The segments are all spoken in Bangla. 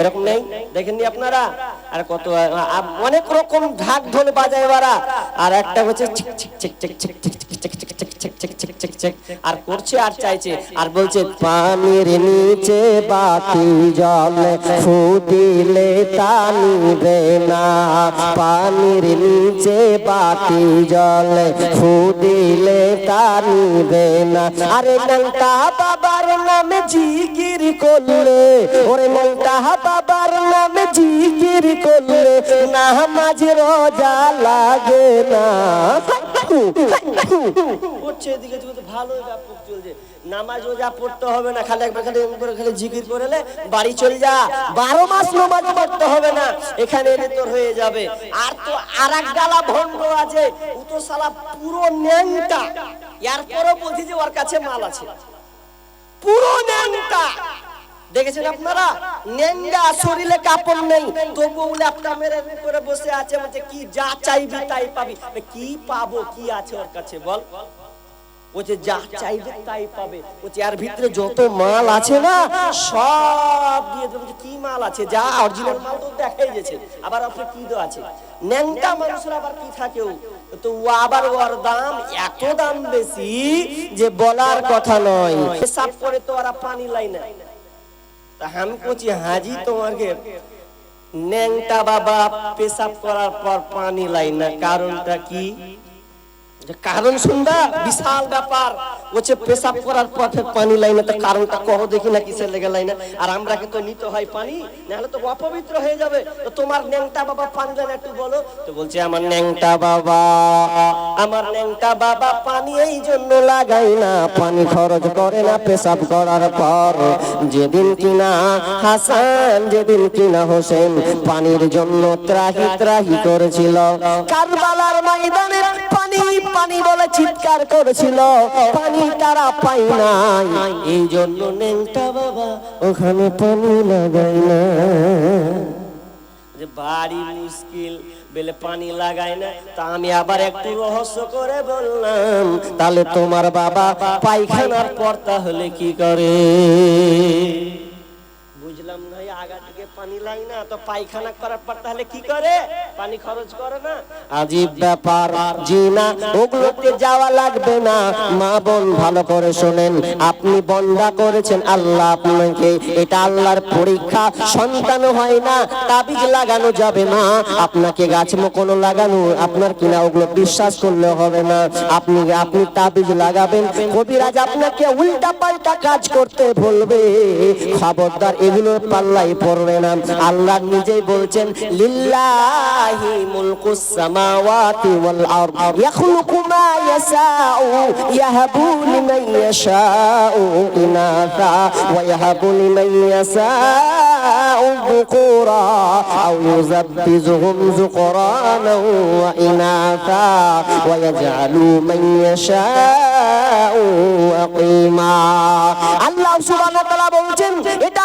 এরকম নেই? দেখেননি আপনারা? আর কত অনেক রকম ঢাক ঢোল বাজায় ওরা আর একটা হচ্ছে আর করছে আর চাইছে আর বলছে পানির নিচে বাতি জলে ফুটিলে তানিবে না পানির নিচে বাতি জলে ফুটিলে তানিবে না আরে নলতা বাবার নামে জিগির করলে ওরে নলতা বাবার নামে জিগির জিকির করলে রোজা লাগে না। করছে এদিকে এদিকে তো ব্যাপক চলছে নামাজ রোজা পড়তে হবে না, খালি একবার খালি করে খালি জিকির বাড়ি যা। বারো মাস পড়তে হবে না, এখানে এলে তোর হয়ে যাবে। আর তো আর এক গালা ভণ্ড আছে, ও সালা পুরো ন্যাংটা। এরপরও বলছি যে ওর কাছে মাল আছে। পুরো ন্যাংটা। দেখেছেন আপনারা? নেংটা শরীরে কাপড় নেই, তবুও ল্যাপটা মেরে করে বসে আছে, বলছে, কি যা চাইবি তাই পাবি। কি পাবো, কি আছে ওর কাছে বল। বলছে, যা চাইবে তাই পাবে। এর ভিতরে যত মাল আছে না, সব দিয়ে কি মাল আছে? যা অরিজিনাল মাল তো দেখাই গেছে। আবার আপনার কি তো আছে? ন্যাংটা মানুষের আবার কি থাকে ও? তো ও আবার ওর দাম এত দাম বেশি যে বলার কথা নয়। হিসাব করে তো ওরা পানি লাই না। আমি বলছি হাজি, তোমাকে ন্যাংটা বাবা পেশাব করার পর পানি লাই না। কারণটা কি? কারণ শুনবা, বিশাল ব্যাপার। বলছে পেশাব করার ফের পানি লাই না তো কারণটা কহ দেখি না, কিসের লেগে লাই না আর আমরাকে তো নিতে হয় পানি, নাহলে তো অপবিত্র হয়ে যাবে। তো তোমার ন্যাংটা বাবা পানি লাই না একটু বলো। তো বলছে, আমার ন্যাংটা বাবা, আমার ন্যাংটা বাবা পানি এই জন্য লাগাই না। পানি খরচ করে না পেশাব করার পর। যেদিন কিনা হাসান, যেদিন কিনা হোসেন পানির জন্য ত্রাহি ত্রাহি করেছিল। কারবালার ময়দানে পানি পানি বলে চিৎকার করেছিল। পানি তারা পাই নাই। এই জন্য নেংটা বাবা ওখানে পানি লাগাই না। যে বাড়ি মুশকিল, বেলে পানি লাগায় না। তা আমি আবার একটু রহস্য করে বললাম, তাহলে তোমার বাবা পায়খানার পর তাহলে কি করে? বুঝলাম না এই আগা থেকে পানি লাই না, তো পায়খানা করার পর তাহলে কি করে? পানি খরচ করে না? আজীব ব্যাপার, জি না, ওগুলোতে যাওয়া লাগবে না। মা বোন, ভালো করে শোনেন, আপনি বন্দা করেছেন, আল্লাহ আপনাকে, এটা আল্লাহর পরীক্ষা, সন্তান হয় না, তাবিজ লাগানো যাবে না। আপনাকে গাছ মোকনো লাগানো, আপনার কিনা ওগুলো বিশ্বাস করলে হবে না। আপনি আপনি তাবিজ লাগাবেন, কবিরাজ আপনাকে উল্টা পাল্টা কাজ করতে বলবে। খবরদার, এগুলোর পাল্লাই পড়বে না। আল্লাহ নিজেই বলছেন, লিল্লাহি মুলকুস সামাওয়াতি ওয়াল আরদ, ইয়াখলুকু মা ইয়াশাউ ইয়াহাবু লিমান ইয়াশাউ ইনাসা, ওয়া ইয়াহাবু লিমান ইয়াশাউ বুকুরা, আও ইউযাব্বিজুহুম যুকরানা ওয়া ইনাসা, ওয়া ইয়াজআলু মান ইয়াশাউ আকীমা। আল্লাহ সুবহানাহু ওয়া তাআলা বলছেন, এটা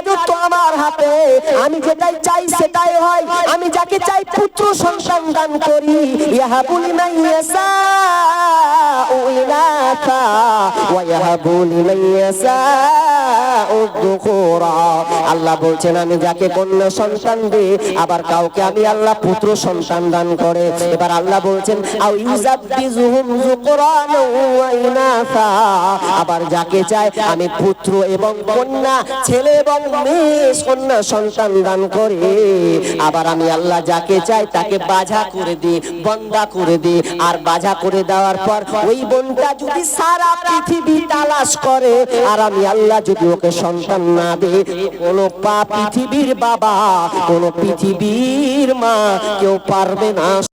রাজত্ব আমার হাতে। আমি যেটাই চাই সেটাই হয়। আমি যাকে চাই পুত্র সন্তান দান করি। ইয়াহাবুল মাইয়াসা ইয়াশাউ নাই ওয়া আল্লাহ বলছেন, আমি যাকে কন্যা সন্তান দিই, আবার কাউকে আমি আল্লাহ পুত্র সন্তান দান করে। এবার আল্লাহ বলছেন আবার যাকে চাই আমি পুত্র এবং কন্যা, ছেলে এবং মেয়ে, কন্যা সন্তান দান করে। আবার আমি আল্লাহ যাকে চাই তাকে বাঝা করে দিই, বন্দা করে দিই। আর বাঝা করে দেওয়ার পর ওই বোনটা যদি সারা পৃথিবী তালাশ করে, আর আমি আল্লাহ যদি ওকে সন্তান না দে কোন পা পৃথিবীর বাবা কোন পৃথিবীর মা কেউ পারবে না